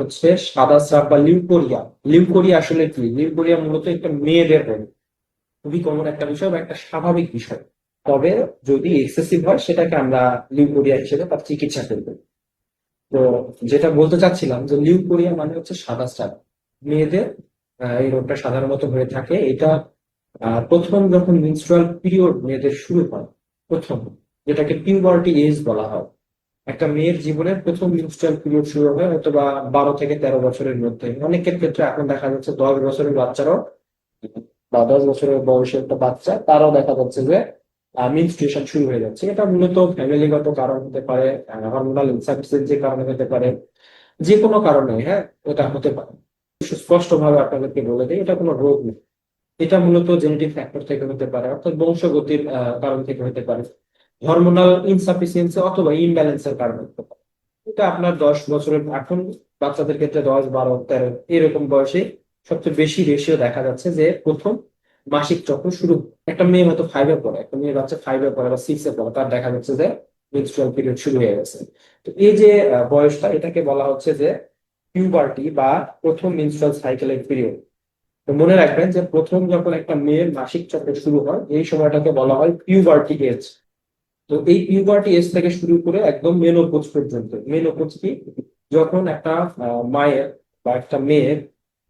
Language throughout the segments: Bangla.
হচ্ছে সাদা স্রাব বা লিউকোরিয়া। লিউকোরিয়া আসলে কি? লিউকোরিয়া মূলত একটা মেয়েদের রোগ। খুবই কমন একটা বিষয় বা একটা স্বাভাবিক বিষয়। তবে যদি এক্সেসিভ হয়, সেটাকে আমরা লিউকোরিয়া হিসেবে তার চিকিৎসা করব। তো যেটা বলতে চাচ্ছিলাম যে লিউকোরিয়া মানে হচ্ছে সাদা স্রাব। মেয়েদের এই রোগটা সাধারণত হয়ে থাকে। এটা প্রথম যখন মিনস্ট্রুয়াল পিরিয়ড মেয়েদের শুরু হয়, প্রথম, যেটাকে পিউবার্টি এজ বলা হয় একটা মেয়ের জীবনের প্রথম মিনস্ট্রুয়াল পিরিয়ড শুরু হয় হয়তো বা বারো থেকে তেরো বছরের মধ্যে। অনেকের ক্ষেত্রে এখন দেখা যাচ্ছে দশ বছরের বাচ্চারাও বা দশ বছরের বয়সী একটা বাচ্চা, তারাও দেখা যাচ্ছে যে মিনস্ট্রুয়েশন শুরু হয়ে যাচ্ছে। এটা মূলত ফ্যামিলিগত কারণ হতে পারে হরমোনাল ইনসাফিসিয়েন্সির কারণে হতে পারে, যে কোনো কারণে হ্যাঁ এটা হতে পারে। সুস্পষ্ট ভাবে আপনাদেরকে বলে দিই, এটা কোনো রোগ নেই এটা মূলত জেনেটিক ফ্যাক্টর থেকে হতে পারে, অর্থাৎ বংশগতির কারণ থেকে হতে পারে। হরমোনাল ইনসাফিসিয়েন্সি অথবা ইমব্যালেন্সের কারণে হতে পারে। এটা আপনার দশ বছরের এখন বাচ্চাদের ক্ষেত্রে দশ, বারো, তেরো এরকম বয়সে সবচেয়ে বেশি রেশিও দেখা যাচ্ছে যে প্রথম মাসিক চক্র শুরু একটা মেয়ে হয়তো ফাইভে পড়ে, একটা মেয়ে বাচ্চা ফাইভে পড়ে বা সিক্সে পড়ে, তার দেখা যাচ্ছে যে মেনস্ট্রুয়াল পিরিয়ড শুরু হয়ে গেছে। তো এই যে বয়সটা, এটাকে বলা হচ্ছে যে পিউবার্টি বা প্রথম মেনস্ট্রুয়াল সাইকেলের পিরিয়ড তো মনে রাখবেন যে প্রথম যখন একটা মেয়ের মাসিক চক্র শুরু হয়, এই সময়টাকে বলা হয় পিউবার্টি এজ তো এই পিউবার্টি এজ থেকে শুরু করে একদম মেনোপোজ পর্যন্ত। মেনোপোজ কি? যখন একটা মায়ের বা একটা মেয়ের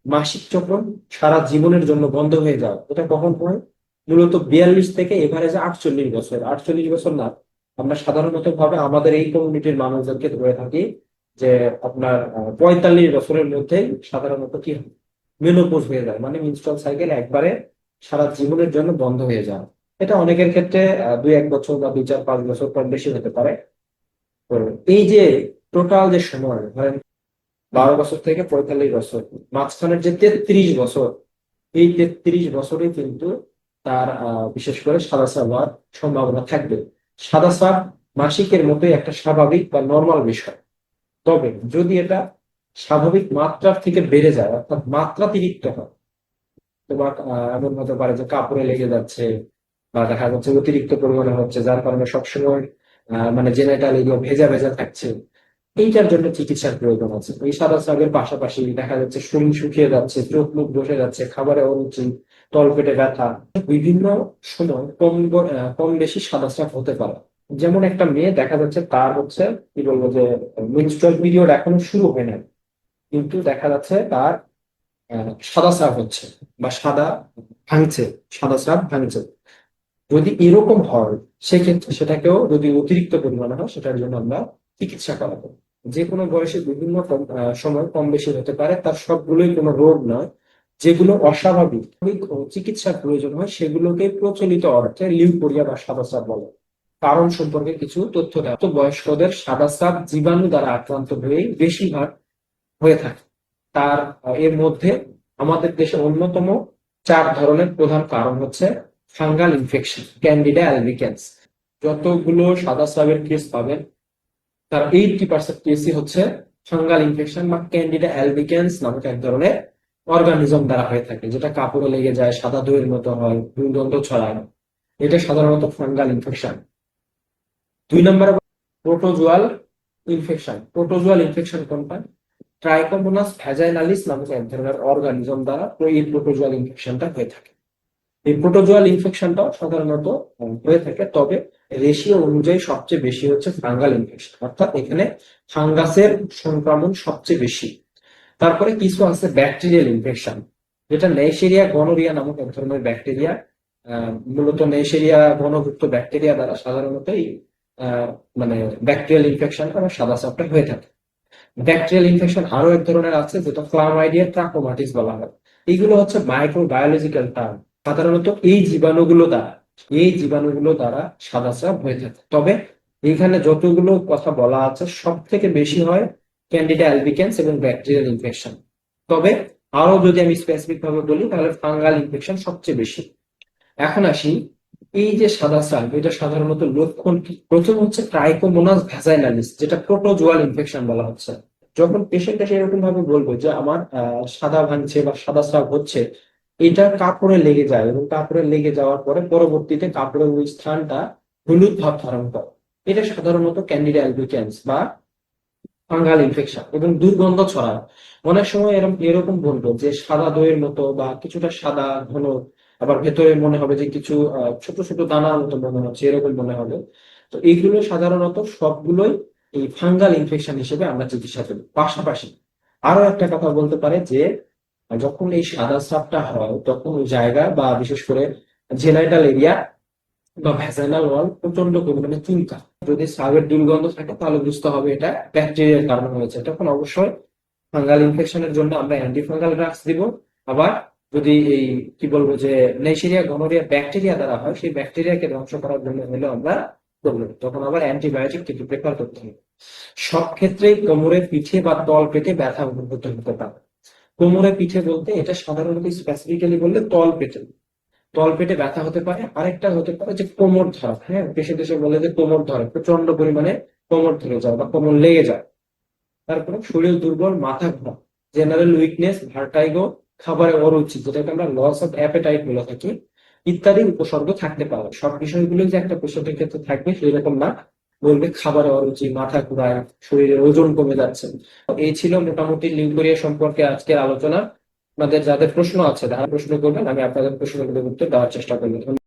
মাসিক চক্র সারা জীবনের জন্য বন্ধ হয়ে যাওয়া এটা কখন হয়? মূলত বিয়াল্লিশ থেকে এভারেজে আটচল্লিশ বছর। আটচল্লিশ বছর না, আমরা সাধারণত ভাবে আমাদের এই কমিউনিটির মানুষদেরকে ধরে থাকি যে আপনার পঁয়তাল্লিশ বছরের মধ্যেই সাধারণত কি হয়? মেনোপোজ হয়ে যায়। মানে মিনস্ট্রাল সাইকেল একবারে সারা জীবনের জন্য বন্ধ হয়ে যায়। এটা অনেকের ক্ষেত্রে দুই এক বছর বা দুই চার পাঁচ বছর পর বেশি হতে পারে। তো এই যে টোটাল যে সময়, ধরেন বারো বছর থেকে পঁয়তাল্লিশ বছর, মাঝখানের যে তেত্রিশ বছর, এই তেত্রিশ বছরে কিন্তু তার বিশেষ করে সাদা হওয়ার সম্ভাবনা থাকবে। সাদা স্রাব মাসিকের মতোই একটা স্বাভাবিক বা নর্মাল বিষয়। তবে যদি এটা স্বাভাবিক মাত্রার থেকে বেড়ে যায়, অর্থাৎ মাত্রাতিরিক্ত হয়, তোমার এমন হতে পারে যে কাপড়ে লেগে যাচ্ছে বা দেখা যাচ্ছে অতিরিক্ত পরিমাণে হচ্ছে, যার কারণে সবসময় মানে জেনারেটাল এগুলো ভেজা ভেজা থাকছে। এইটার জন্য চিকিৎসার প্রয়োজন আছে। এই সাদা স্রাবের পাশাপাশি দেখা যাচ্ছে শরীর শুকিয়ে যাচ্ছে, চোখ মুখ বসে যাচ্ছে, খাবারে অরুচি তলপেটে ব্যথা। বিভিন্ন সময় কম কম বেশি সাদা স্রাব হতে পারে। যেমন একটা মেয়ে দেখা যাচ্ছে তার হচ্ছে, কি বলব যে মেনস্ট্রুয়াল পিরিয়ড এখনও শুরু হয় না কিন্তু দেখা যাচ্ছে তার সাদা স্রাব হচ্ছে বা সাদা ভাঙছে, সাদা স্রাব ভাঙছে। যদি এরকম হয়, সেক্ষেত্রে সেটাকেও যদি অতিরিক্ত পরিমাণে হয়, সেটার জন্য আমরা চিকিৎসা করাবো যে কোনো বয়সে বিভিন্ন সময় কম বেশি হতে পারে, তার সবগুলোই কোনো রোগ নয়, যেগুলো অস্বাভাবিক। চিকিৎসার প্রয়োজন হয়, সেগুলোকে প্রচলিত অর্থে লিউকোরিয়া বা সাদা স্রাব বলে। কারণ সম্পর্কে কিছু তথ্য দেওয়া তো বয়স্কদের সাদা স্রাব জীবাণু দ্বারা আক্রান্ত হয়েই বেশিরভাগ হয়ে থাকে। তার, এর মধ্যে আমাদের দেশে অন্যতম চার ধরনের প্রধান কারণ হচ্ছে ফাঙ্গাল ইনফেকশন, ক্যান্ডিডা অ্যালবিকেন্স যতগুলো সাদা স্রাবের কেস পাবেন, তার এইটটি পার্সেন্ট কেসই হচ্ছে ফাঙ্গাল ইনফেকশন বা ক্যান্ডিডা অ্যালবিকেন্স নামক এক ধরনের অর্গানিজম দ্বারা হয়ে থাকে, যেটা কাপড়ে লেগে যায়, সাদা দইয়ের মতো হয়, দুর্গন্ধ ছড়ায়। এটা সাধারণত ফাঙ্গাল ইনফেকশন। দুই নম্বরে প্রোটোজুয়াল ইনফেকশন প্রোটোজুয়াল ইনফেকশন কোনটা? ট্রাইকোমোনাস ভ্যাজাইনালিস নামক এক ধরনের অর্গানিজম দ্বারা এই প্রোটোজোয়াল ইনফেকশনটা হয়ে থাকে। এই প্রোটোজোয়াল ইনফেকশনটাও সাধারণত হয়ে থাকে। তবে রেশিও অনুযায়ী সবচেয়ে বেশি হচ্ছে ফাঙ্গাল ইনফেকশন অর্থাৎ এখানে ফাঙ্গাসের সংক্রমণ সবচেয়ে বেশি। তারপরে কিছু আছে ব্যাকটেরিয়াল ইনফেকশন যেটা নেইসেরিয়া গনোরিয়া নামক এক ধরনের ব্যাকটেরিয়া মূলত নেইসেরিয়া ঘনভুক্ত ব্যাকটেরিয়া দ্বারা সাধারণত এই মানে ব্যাকটেরিয়াল ইনফেকশন বা সাদা সাপটা হয়ে থাকে। ব্যাকটেরিয়াল ইনফেকশন আরও এক ধরনের আছে, যেটা ক্লামাইডিয়া ট্রাকোমাটিস বলা হয়। এইগুলো হচ্ছে মাইক্রোবায়োলজিক্যাল টার্ম সাধারণত এই জীবাণুগুলো দ্বারা, এই জীবাণুগুলো দ্বারা সাদা স্রাব হয়ে থাকে। তবে এখানে যতগুলো কথা বলা আছে সব থেকে বেশি হয় ক্যান্ডিডা অ্যালবিকেন্স এবং ব্যাকটেরিয়াল ইনফেকশন তবে আরও যদি আমি স্পেসিফিক ভাবে বলি, তাহলে ফাঙ্গাল ইনফেকশন সবচেয়ে বেশি। এখন আসি, এই যে সাদা স্রাব এটা সাধারণত লক্ষণ কি? প্রথম হচ্ছে ট্রাইকোমোনাস ভ্যাজাইনালিস যেটা প্রোটোজোয়াল ইনফেকশন বলা হচ্ছে। যখন পেশেন্ট এসে এরকম ভাবে বলব যে, আমার সাদা ভাঙছে বা সাদা স্রাব হচ্ছে এটা কাপড়ে লেগে যায় এবং কাপড়ে লেগে যাওয়ার পরে পরবর্তীতে কাপড়ের ওই স্থানটা হলুদ ভাব ধারণ করে। এটা সাধারণত ক্যান্ডিডা অ্যালবিকেন্স বা ফাঙ্গাল ইনফেকশন এবং দুর্গন্ধ ছড়ায়। অনেক সময় এরকম এরকম বলব যে সাদা দইয়ের মতো বা কিছুটা সাদা ঘন, আবার ভেতরে মনে হবে যে কিছু ছোট ছোট দানার মতো মনে হচ্ছে, এরকম মনে হবে। তো এইগুলো সাধারণত সবগুলোই এই ফাঙ্গাল ইনফেকশন হিসেবে আমরা চিকিৎসা করি। পাশাপাশি আরও একটা কথা বলতে পারে যে যখন এই সাদা স্রাবটা হয়, তখন ওই জায়গা বা বিশেষ করে জেনাইটাল এরিয়া বা ভ্যাজাইনাল ওয়াল প্রচণ্ড পরিমাণে চুলকা যদি স্রাবের দুর্গন্ধ থাকে, তাহলে বুঝতে হবে এটা ব্যাকটেরিয়ার কারণে হয়েছে। তখন অবশ্যই ফাঙ্গাল ইনফেকশনের জন্য আমরা অ্যান্টিফাঙ্গাল ড্রাগস দিব। আবার যদি এই, কি বলব যে নেইসেরিয়া গনোরিয়া ব্যাকটেরিয়া দ্বারা হয়, সেই ব্যাকটেরিয়াকে ধ্বংস করার জন্য হলে আমরা করব। তখন আবার অ্যান্টিবায়োটিক কিন্তু প্রেফার করতে হবে। সব ক্ষেত্রেই কোমরে পিঠে বা তল পেটে ব্যথা অনুভূত হতে পারে। কোমরে পিঠে বলতে এটা সাধারণত স্পেসিফিক্যালি বললে তল পেটে। তল পেটে ব্যথা হতে পারে, আরেকটা হতে পারে যে কোমর ধরা। হ্যাঁ দেশে দেশে বলে যে কোমর ধরে প্রচণ্ড পরিমাণে কোমর ধরে যায় বা কোমর লেগে যায়। তারপরে শরীর দুর্বল, মাথা ঘোরা জেনারেল উইকনেস ভার্টাইগো খাবারে অরুচি, যেটাকে আমরা লস অফ অ্যাপেটাইট বলে থাকি, ইত্যাদি উপসর্গ থাকতে পারে। সব বিষয়গুলো যে একটা পেশেন্টের ক্ষেত্রে থাকবে সেই রকম না। বলবে খাবারে অরুচি মাথা ঘুরায়, শরীরের ওজন কমে যাচ্ছে। এই ছিল মোটামুটি লিউকোরিয়া সম্পর্কে আজকের আলোচনা। আপনাদের যাদের প্রশ্ন আছে তারা প্রশ্ন করবেন, আমি আপনাদের প্রশ্নগুলোর উত্তর দেওয়ার চেষ্টা করব।